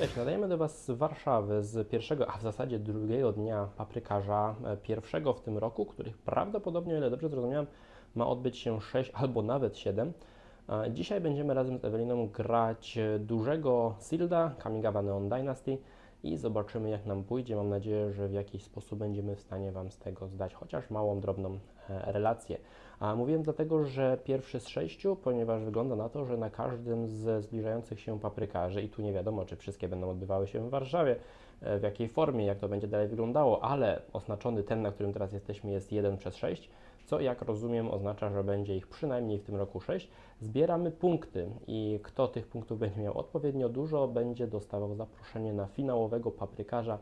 Cześć, nadajemy do Was z Warszawy z pierwszego, a w zasadzie drugiego dnia paprykarza, e, pierwszego w tym roku, których prawdopodobnie, o ile dobrze zrozumiałem, ma odbyć się 6 albo nawet 7. E, Dzisiaj będziemy razem z Eweliną grać e, dużego Silda, Kamigawa Neon Dynasty i zobaczymy jak nam pójdzie. Mam nadzieję, że w jakiś sposób będziemy w stanie Wam z tego zdać chociaż małą, drobną e, relację. A mówiłem dlatego, że pierwszy z sześciu, ponieważ wygląda na to, że na każdym ze zbliżających się paprykarzy, i tu nie wiadomo, czy wszystkie będą odbywały się w Warszawie, e, w jakiej formie, jak to będzie dalej wyglądało, ale oznaczony ten, na którym teraz jesteśmy, jest 1 przez 6, co jak rozumiem oznacza, że będzie ich przynajmniej w tym roku 6. Zbieramy punkty i kto tych punktów będzie miał odpowiednio dużo, będzie dostawał zaproszenie na finałowego paprykarza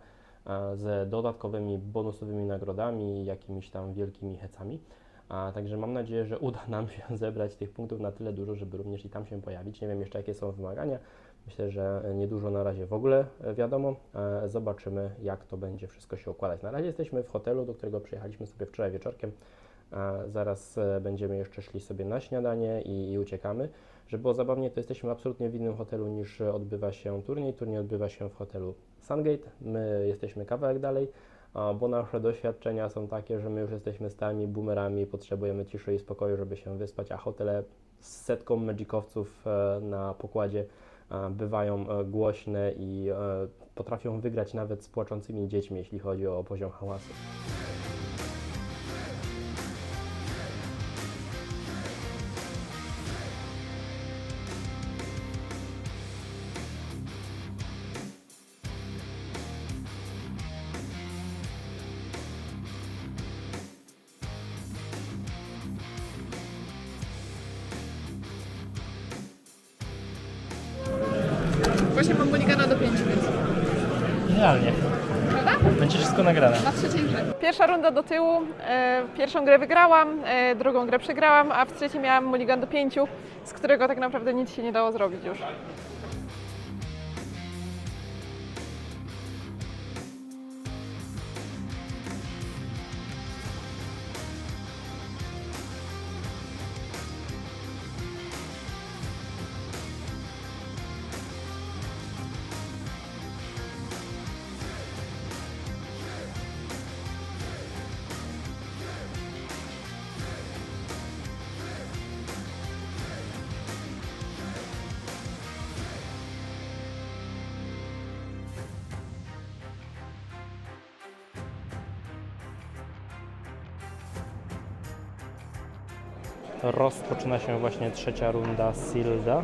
z dodatkowymi bonusowymi nagrodami jakimiś tam wielkimi hecami. A także mam nadzieję, że uda nam się zebrać tych punktów na tyle dużo, żeby również i tam się pojawić. Nie wiem jeszcze jakie są wymagania. Myślę, że niedużo na razie w ogóle e, wiadomo. Zobaczymy, jak to będzie wszystko się układać. Na razie jesteśmy w hotelu, do którego przyjechaliśmy sobie wczoraj wieczorkiem. E, Zaraz e, będziemy jeszcze szli sobie na śniadanie i, i uciekamy. Żeby było zabawnie, to jesteśmy absolutnie w innym hotelu niż odbywa się turniej. Turniej odbywa się w hotelu Sungate. My jesteśmy kawałek dalej, a, bo nasze doświadczenia są takie, że my już jesteśmy stałymi boomerami, potrzebujemy ciszy i spokoju, żeby się wyspać, a hotele z setką magicowców e, na pokładzie bywają e, głośne i potrafią wygrać nawet z płaczącymi dziećmi, jeśli chodzi o poziom hałasu. Właśnie mam Boligana do 5, więc Idealnie. prawda? Będzie wszystko nagrane. Na trzeciej grze. Pierwsza runda do tyłu. E, pierwszą grę wygrałam, e, drugą grę przegrałam, a w trzeciej miałam Mulligan do 5, z którego tak naprawdę nic się nie dało zrobić już. Rozpoczyna się właśnie trzecia runda Silda,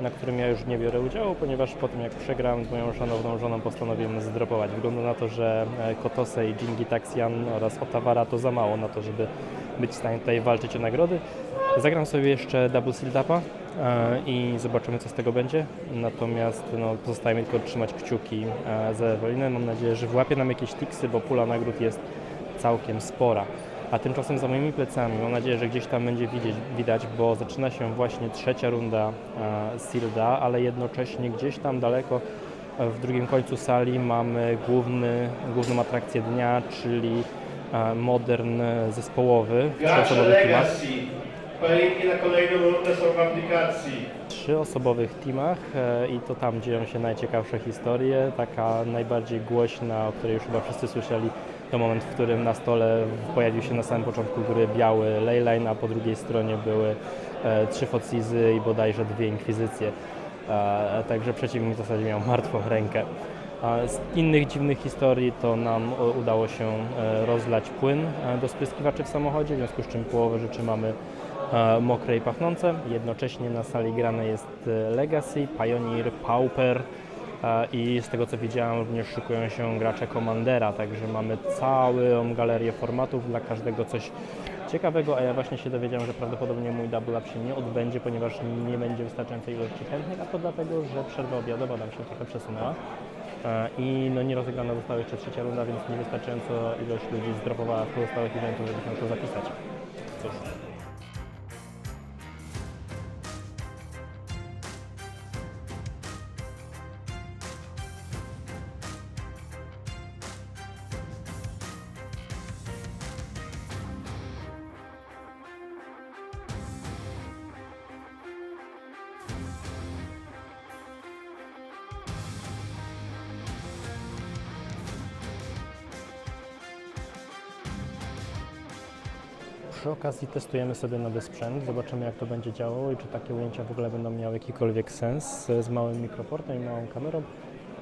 na którym ja już nie biorę udziału, ponieważ po tym jak przegrałem z moją szanowną żoną postanowiłem zdropować. Wygląda na to, że e, Kotose i Jingi Taxian oraz Otawara to za mało na to, żeby być w stanie tutaj walczyć o nagrody. Zagram sobie jeszcze Double Sildapa e, i zobaczymy co z tego będzie. Natomiast no, pozostaje mi tylko trzymać kciuki e, za Ewelinę. Mam nadzieję, że włapie nam jakieś tiksy, bo pula nagród jest całkiem spora. A tymczasem za moimi plecami, mam nadzieję, że gdzieś tam będzie widzieć, widać, bo zaczyna się właśnie trzecia runda e, Silda, ale jednocześnie gdzieś tam daleko e, w drugim końcu sali mamy główny, główną atrakcję dnia, czyli e, modern zespołowy trzyosobowych teamach. Kolejki na kolejną rundę są w aplikacji. trzyosobowych teamach i to tam dzieją się najciekawsze historie. Taka najbardziej głośna, o której już chyba wszyscy słyszeli, to moment, w którym na stole pojawił się na samym początku gry biały leyline, a po drugiej stronie były e, trzy focizy i bodajże dwie inkwizycje. E, Także przeciwnik w zasadzie miał martwą rękę. Z innych dziwnych historii to nam udało się e, rozlać płyn do spryskiwaczy w samochodzie, w związku z czym połowę rzeczy mamy mokre i pachnące. Jednocześnie na sali grane jest Legacy, Pioneer, Pauper i z tego co widziałem również szykują się gracze Commandera, także mamy całą galerię formatów, dla każdego coś ciekawego, a ja właśnie się dowiedziałem, że prawdopodobnie mój double up się nie odbędzie, ponieważ nie będzie wystarczającej ilości chętnych, a to dlatego, że przerwa obiadowa nam się trochę przesunęła. I no nie rozegrana została jeszcze trzecia runda, więc niewystarczająco ilość ludzi zdropowała pozostałych eventów, żeby się to zapisać. Cóż. Przy okazji testujemy sobie nowy sprzęt, zobaczymy jak to będzie działało i czy takie ujęcia w ogóle będą miały jakikolwiek sens z małym mikroportem i małą kamerą.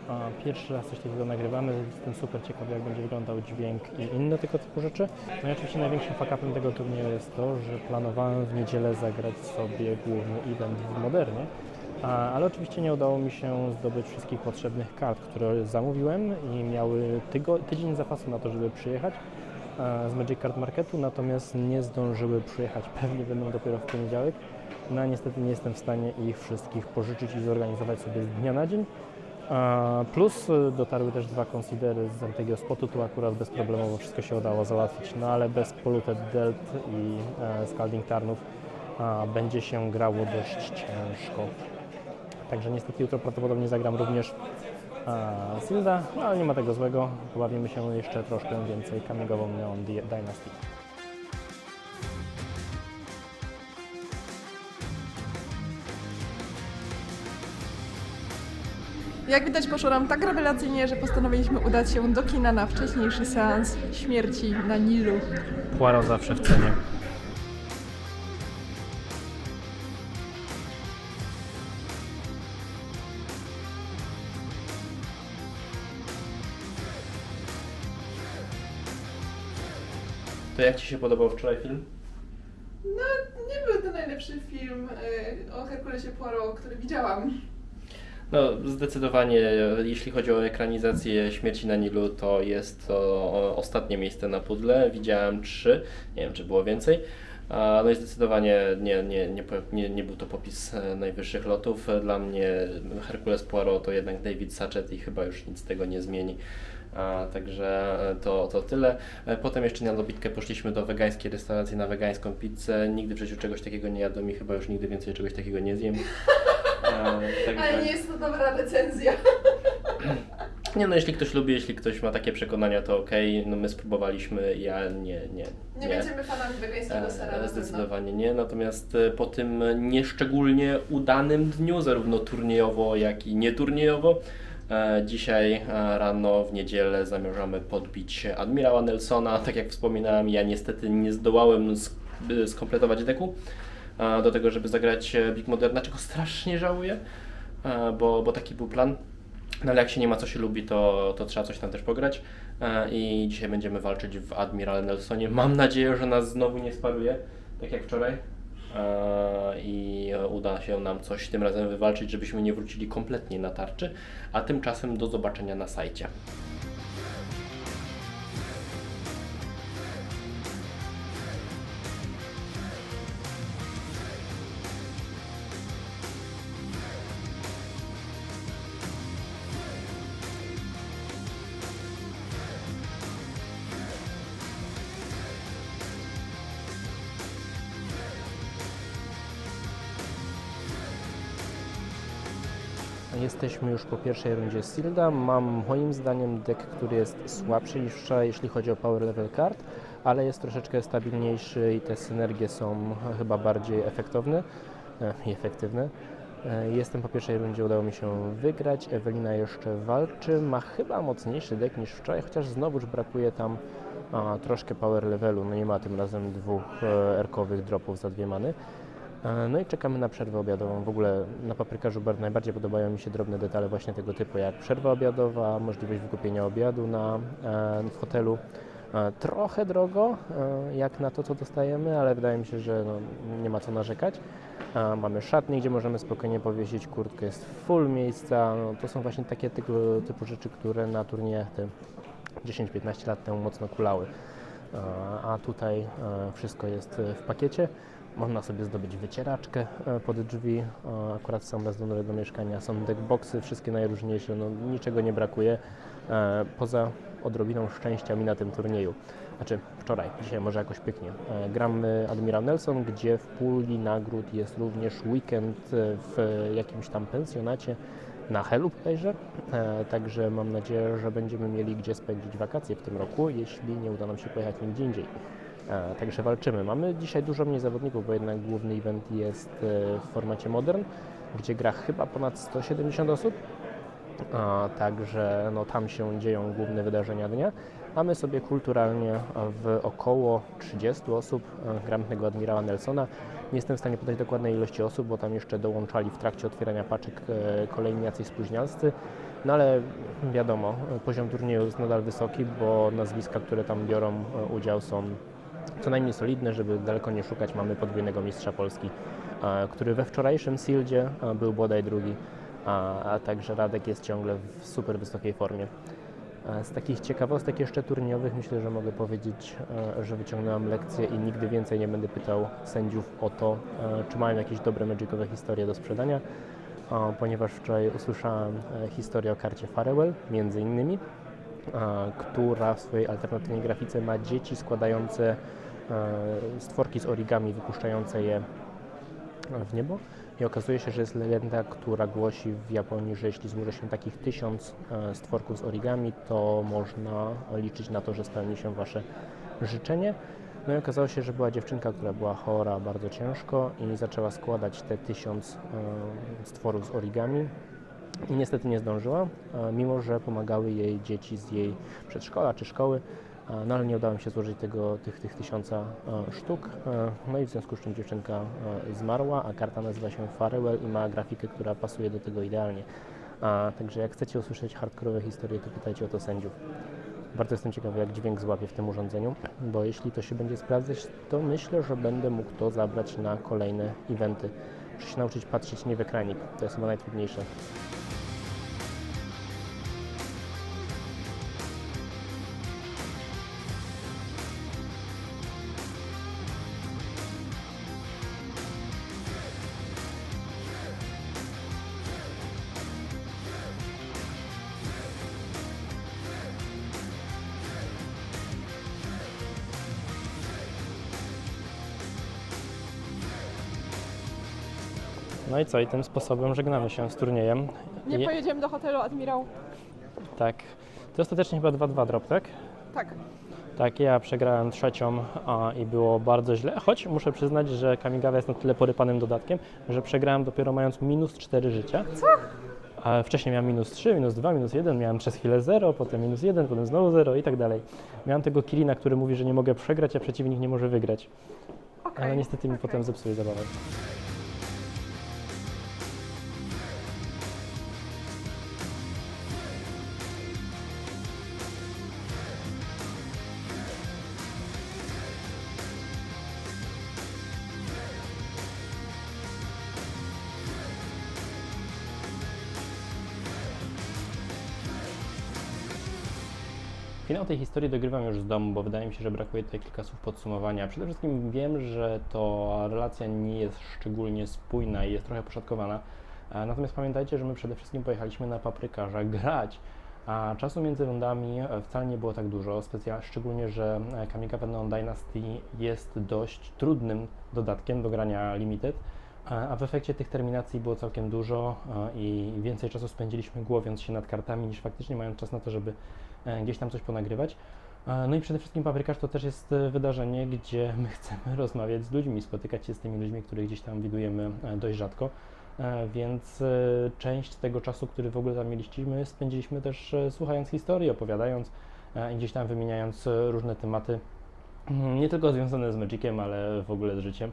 A pierwszy raz coś takiego nagrywamy, jestem super ciekawy jak będzie wyglądał dźwięk i inne tego typu rzeczy. No i oczywiście największym fakapem tego turnieju jest to, że planowałem w niedzielę zagrać sobie główny event w Modernie, ale oczywiście nie udało mi się zdobyć wszystkich potrzebnych kart, które zamówiłem i miały tygo, tydzień zapasu na to, żeby przyjechać z Magic Card Marketu, natomiast nie zdążyły przyjechać. Pewnie będą dopiero w poniedziałek. No niestety nie jestem w stanie ich wszystkich pożyczyć i zorganizować sobie z dnia na dzień. A Plus y, dotarły też dwa konsidery z Antegio Spotu, tu akurat bezproblemowo wszystko się udało załatwić, no ale bez Polluted Delt i e, Scalding Tarnów będzie się grało dość ciężko. Także niestety jutro prawdopodobnie zagram również Silda, no ale nie ma tego złego, pobawimy się jeszcze troszkę więcej kamigową Neon Dynasty. Jak widać poszło nam tak rewelacyjnie, że postanowiliśmy udać się do kina na wcześniejszy seans śmierci na Nilu. Poirot zawsze w cenie. To jak Ci się podobał wczoraj film? No, nie był to najlepszy film y, o Herkulesie Poirot, który widziałam. No, zdecydowanie, jeśli chodzi o ekranizację Śmierci na Nilu, to jest to ostatnie miejsce na pudle. Widziałem trzy, nie wiem, czy było więcej. A, No i zdecydowanie nie, nie, nie, nie, nie był to popis e, najwyższych lotów. Dla mnie Herkules Poirot to jednak David Sachet i chyba już nic tego nie zmieni. A, także e, to, to tyle. E, Potem jeszcze na dobitkę poszliśmy do wegańskiej restauracji na wegańską pizzę. Nigdy w życiu czegoś takiego nie jadłem i chyba już nigdy więcej czegoś takiego nie zjem. E, także- jest to dobra recenzja. nie no, jeśli ktoś lubi, jeśli ktoś ma takie przekonania, to okej, no my spróbowaliśmy, ja nie, nie, Nie, będziemy fanami wegańskiego E, sera. na pewno. Zdecydowanie nie, natomiast e, po tym nieszczególnie udanym dniu, zarówno turniejowo, jak i nieturniejowo, e, dzisiaj e, rano w niedzielę zamierzamy podbić admirała Nelsona. Tak jak wspominałem, ja niestety nie zdołałem sk- e, skompletować deku e, do tego, żeby zagrać e, Big Moderna, czego strasznie żałuję, e, bo, bo taki był plan. No ale jak się nie ma co się lubi, to, to trzeba coś tam też pograć. E, I dzisiaj będziemy walczyć w Admiral Nelsonie. Mam nadzieję, że nas znowu nie sparuje, tak jak wczoraj. E, I uda się nam coś tym razem wywalczyć, żebyśmy nie wrócili kompletnie na tarczy. A tymczasem do zobaczenia na sajcie. Jesteśmy już po pierwszej rundzie Silda. Mam moim zdaniem deck, który jest słabszy niż wczoraj, jeśli chodzi o power level card, ale jest troszeczkę stabilniejszy i te synergie są chyba bardziej efektowne e, i efektywne. E, Jestem po pierwszej rundzie, udało mi się wygrać. Ewelina jeszcze walczy, ma chyba mocniejszy deck niż wczoraj, chociaż znowuż brakuje tam a, troszkę power levelu. No nie ma tym razem dwóch erkowych dropów za dwie many. E, No i czekamy na przerwę obiadową. W ogóle na paprykarzu bar najbardziej podobają mi się drobne detale właśnie tego typu, jak przerwa obiadowa, możliwość wykupienia obiadu na, e, w hotelu. E, Trochę drogo, jak na to, co dostajemy, ale wydaje mi się, że no, nie ma co narzekać. Mamy szatnię, gdzie możemy spokojnie powiesić kurtkę, jest full miejsca. No, to są właśnie takie typu, typu rzeczy, które na turniejach te 10-15 lat temu mocno kulały. A tutaj wszystko jest w pakiecie. Można sobie zdobyć wycieraczkę e, pod drzwi. Akurat sam raz do nowego mieszkania są deckboxy, wszystkie najróżniejsze, no, niczego nie brakuje. e, Poza odrobiną szczęścia mi na tym turnieju. Znaczy wczoraj, dzisiaj może jakoś pięknie. E, Gramy Admiral Nelson, gdzie w puli nagród jest również weekend w jakimś tam pensjonacie na Helu bodajże. Także mam nadzieję, że będziemy mieli gdzie spędzić wakacje w tym roku, jeśli nie uda nam się pojechać nigdzie indziej. Także walczymy. Mamy dzisiaj dużo mniej zawodników, bo jednak główny event jest e, w formacie modern, gdzie gra chyba ponad 170 osób. Także no, tam się dzieją główne wydarzenia dnia. a my sobie kulturalnie w około 30 osób e, gramy tego admirała Nelsona. Nie jestem w stanie podać dokładnej ilości osób, bo tam jeszcze dołączali w trakcie otwierania paczek e, kolejni jacyś spóźnialscy. No ale wiadomo, poziom turnieju jest nadal wysoki, bo nazwiska, które tam biorą udział są co najmniej solidne, żeby daleko nie szukać. Mamy podwójnego mistrza Polski, e, który we wczorajszym Sildzie e, był bodaj drugi, a, także Radek jest ciągle w super wysokiej formie. E, Z takich ciekawostek jeszcze turniejowych myślę, że mogę powiedzieć, że wyciągnąłem lekcję i nigdy więcej nie będę pytał sędziów o to, czy mają jakieś dobre magicowe historie do sprzedania, ponieważ wczoraj usłyszałem historię o karcie Farewell, między innymi, która w swojej alternatywnej grafice ma dzieci składające e, stworki z origami, wypuszczające je w niebo. I okazuje się, że jest legenda, która głosi w Japonii, że jeśli złoży się takich tysiąc e, stworków z origami, to można liczyć na to, że spełni się Wasze życzenie. No i okazało się, że była dziewczynka, która była chora bardzo ciężko i zaczęła składać te tysiąc e, stworów z origami. I niestety nie zdążyła, mimo że pomagały jej dzieci z jej przedszkola czy szkoły. No ale nie udało mi się złożyć tego, tych, tych tysiąca sztuk. No i w związku z czym dziewczynka zmarła, a karta nazywa się Farewell i ma grafikę, która pasuje do tego idealnie. A, także jak chcecie usłyszeć hardkorowe historie, to pytajcie o to sędziów. Bardzo jestem ciekawy, jak dźwięk złapie w tym urządzeniu, bo jeśli to się będzie sprawdzać, to myślę, że będę mógł to zabrać na kolejne eventy. Muszę się nauczyć patrzeć nie w ekranik, to jest chyba najtrudniejsze. No i co, i tym sposobem żegnamy się z turniejem. Nie Je- pojedziemy do hotelu Admirał. Tak. To ostatecznie chyba 2-2 drop, tak? Tak. Tak, ja przegrałem trzecią a, i było bardzo źle, choć muszę przyznać, że Kamigawa jest na tyle porypanym dodatkiem, że przegrałem dopiero mając minus 4 życia. Co? A wcześniej miałem minus 3, minus 2, minus 1, miałem przez chwilę 0, potem minus 1, potem znowu 0 i tak dalej. Miałem tego Kirina, który mówi, że nie mogę przegrać, a przeciwnik nie może wygrać. Okej. Ale niestety mi okej. potem zepsuje zabawę. Finał tej historii dogrywam już z domu, bo wydaje mi się, że brakuje tutaj kilka słów podsumowania. Przede wszystkim wiem, że to relacja nie jest szczególnie spójna i jest trochę poszatkowana. E, Natomiast pamiętajcie, że my przede wszystkim pojechaliśmy na paprykarza grać, a czasu między rundami e, wcale nie było tak dużo, specja- szczególnie, że e, Kamikaze Neon Dynasty jest dość trudnym dodatkiem do grania Limited, a w efekcie tych terminacji było całkiem dużo i więcej czasu spędziliśmy głowiąc się nad kartami niż faktycznie mając czas na to, żeby gdzieś tam coś ponagrywać. E, No i przede wszystkim Paprykarz to też jest e, wydarzenie, gdzie my chcemy rozmawiać z ludźmi, spotykać się z tymi ludźmi, których gdzieś tam widujemy e, dość rzadko. E, Więc e, część tego czasu, który w ogóle tam mieliśmy, spędziliśmy też e, słuchając historii, opowiadając e, i gdzieś tam wymieniając e, różne tematy, mm, nie tylko związane z Magiciem, ale w ogóle z życiem.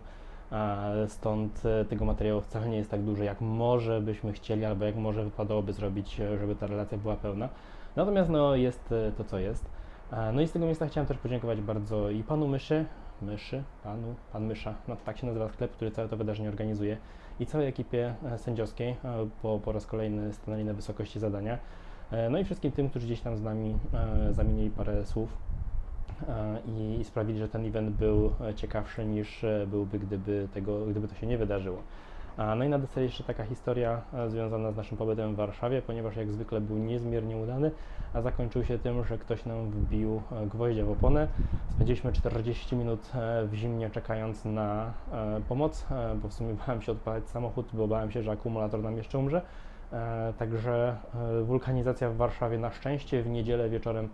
Stąd e, tego materiału wcale nie jest tak dużo, jak może byśmy chcieli, albo jak może wypadałoby zrobić, e, żeby ta relacja była pełna. Natomiast no, jest e, to, co jest. E, No i z tego miejsca chciałem też podziękować bardzo i panu Myszy, Myszy, panu, pan Mysza, no tak się nazywa sklep, który całe to wydarzenie organizuje i całej ekipie e, sędziowskiej, bo po raz kolejny stanęli na wysokości zadania. No i wszystkim tym, którzy gdzieś tam z nami zamienili parę słów i sprawili, że ten event był ciekawszy niż byłby, gdyby, tego, gdyby to się nie wydarzyło. No i na deser jeszcze taka historia e, związana z naszym pobytem w Warszawie, ponieważ jak zwykle był niezmiernie udany, a zakończył się tym, że ktoś nam wbił e, gwoździa w oponę. Spędziliśmy 40 minut e, w zimnie czekając na pomoc, bo w sumie bałem się odpalać samochód, bo bałem się, że akumulator nam jeszcze umrze. Także wulkanizacja w Warszawie na szczęście w niedzielę wieczorem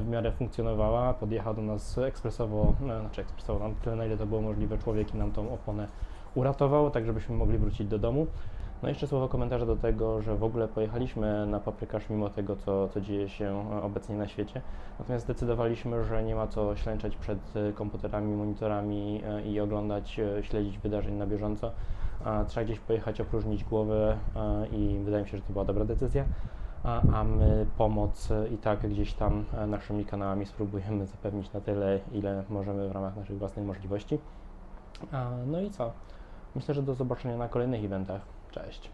w miarę funkcjonowała. Podjechał do nas ekspresowo, znaczy ekspresowo, na tyle na ile to było możliwe człowiek i nam tą oponę uratował, tak żebyśmy mogli wrócić do domu. No i jeszcze słowo komentarza do tego, że w ogóle pojechaliśmy na paprykarz mimo tego, co, co dzieje się obecnie na świecie. Natomiast zdecydowaliśmy, że nie ma co ślęczeć przed e, komputerami, monitorami e, i oglądać, e, śledzić wydarzeń na bieżąco. Trzeba gdzieś pojechać, opróżnić głowę i wydaje mi się, że to była dobra decyzja. A, a my pomoc i tak gdzieś tam naszymi kanałami spróbujemy zapewnić na tyle, ile możemy w ramach naszych własnych możliwości. No i co? Myślę, że do zobaczenia na kolejnych eventach. Cześć!